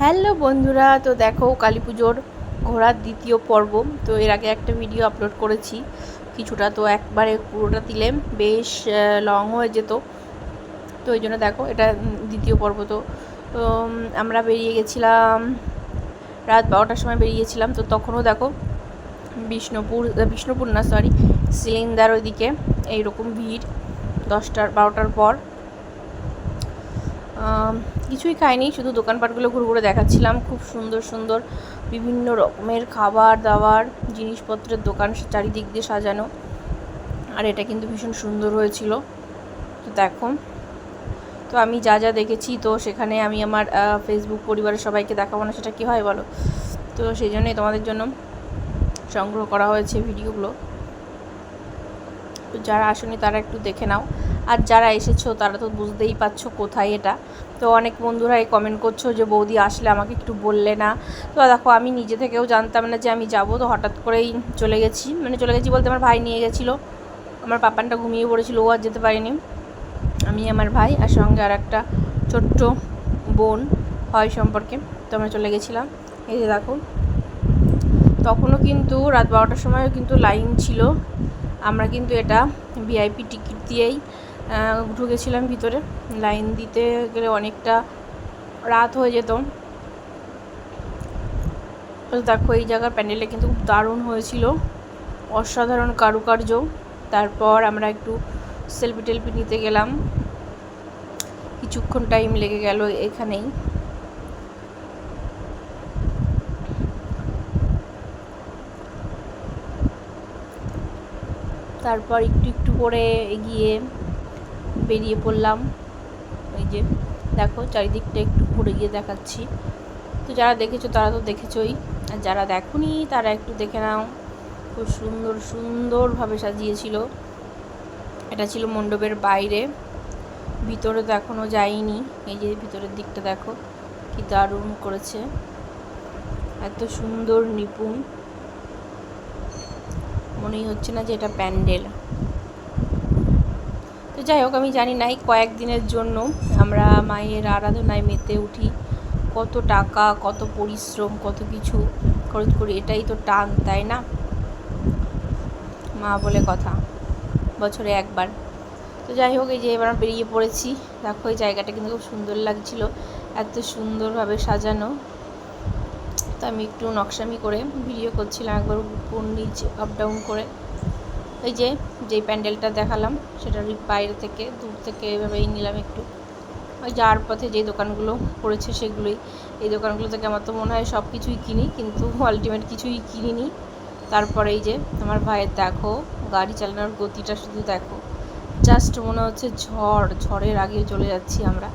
Hello বন্ধুরা, তো দেখো কালী পুজোর ঘোরার দ্বিতীয় পর্ব। তো এর আগে একটা ভিডিও আপলোড করেছি। কিছুটা তো একবারে পুরোটা দিলে বেশ লং হয়ে যেত। তো ওই জন্য দেখো, এটা দ্বিতীয় পর্ব তো। আমরা বেরিয়ে গেছিলাম, রাত বারোটার সময় বেরিয়েছিলাম তো তখনও দেখো বিষ্ণুপুর বিষ্ণুপুর না সরি সিলিন্ডার ওইদিকে এইরকম ভিড়। দশটার, বারোটার পর কিছুই খাইনি, শুধু দোকানপাটগুলো ঘুরে ঘুরে দেখাচ্ছিলাম। খুব সুন্দর সুন্দর বিভিন্ন রকমের খাবার দাবার, জিনিসপত্রের দোকান চারিদিক দিয়ে সাজানো। আর এটা কিন্তু ভীষণ সুন্দর হয়েছিল। তো দেখো তো আমি যা যা দেখেছি, তো সেখানে আমি আমার ফেসবুক পরিবারের সবাইকে দেখাবো না, সেটা কী হয় বলো? তো সেই জন্যই তোমাদের জন্য সংগ্রহ করা হয়েছে ভিডিওগুলো। তো যারা আসেনি তারা একটু দেখে নাও। আর যারা এসেছ, তারা তো বুঝতেই পারছ কোথায় এটা। তো অনেক বন্ধুরা এই কমেন্ট করছ যে, বৌদি আসলে আমাকে একটু বললে না? তো দেখো, আমি নিজে থেকেও জানতাম না যে আমি যাব। তো হঠাৎ করেই চলে গেছি। মানে চলে গেছি বলতে আমার ভাই নিয়ে গেছিল। আমার পাপানটা ঘুমিয়ে পড়েছিল, ও আর যেতে পারিনি। আমি, আমার ভাই আর সঙ্গে আর একটা ছোট্ট বোন হয় সম্পর্কে। তো আমরা চলে গেছিলাম। এই যে দেখো, তখনও কিন্তু রাত বারোটার সময়ও কিন্তু লাইন ছিল। আমরা কিন্তু এটা ভিআইপি টিকিট দিয়েই ঢুকেছিলাম ভিতরে। লাইন দিতে গেলে অনেকটা রাত হয়ে যেত। দেখো, এই জায়গার প্যান্ডেলটা কিন্তু খুব দারুণ হয়েছিল। অসাধারণ কারুকার্য। তারপর আমরা একটু সেলফি টেলফি নিতে গেলাম। কিছুক্ষণ টাইম লেগে গেল এখানেই। তারপর একটু একটু করে এগিয়ে বেরিয়ে পড়লাম। এই যে, দেখো চারিদিকটা একটু ঘুরে গিয়ে দেখাচ্ছি। তো যারা দেখেছ তারা তো দেখেছই। আর যারা দেখোনি তারা একটু দেখে নাও। খুব সুন্দর, সুন্দরভাবে সাজিয়েছিল। এটা ছিল মণ্ডপের বাইরে। ভিতরে তো এখনও যাইনি। এই যে ভিতরের দিকটা দেখো, কি দারুণ করেছে। এত সুন্দর নিপুণ। মনেই হচ্ছে না যে এটা প্যান্ডেল। তো যাই হোক, আমি জানি না এই কয়েকদিনের জন্য আমরা মায়ের আরাধনায় মেতে উঠি, কত টাকা, কত পরিশ্রম, কত কিছু খরচ করি, এটাই তো টান, তাই না? মা বলে কথা, বছরে একবার। তো যাই হোক, এই যে এবার বেরিয়ে পড়েছি। দেখো, এই জায়গাটা কিন্তু খুব সুন্দর লাগছিল, এত সুন্দরভাবে সাজানো। তো আমি একটু নকশামি করে ভিডিও করছিলাম একবার উপর নিচ আপ ডাউন করে। এই যে, যেই প্যান্ডেলটা দেখালাম সেটার বাইরে থেকে, দূর থেকে এভাবেই নিলাম একটু। ওই যাওয়ার পথে যে দোকানগুলো পড়েছে সেগুলোই। এই দোকানগুলো থেকে আমার তো মনে হয় সব কিছুই কিনি, কিন্তু আলটিমেট কিছুই কিনিনি। তারপরে এই যে, আমার ভাইয়ের দেখো, গাড়ি চালানোর গতিটা শুধু দেখো। জাস্ট মনে হচ্ছে ঝড়, ঝড়ের আগে চলে যাচ্ছি আমরা।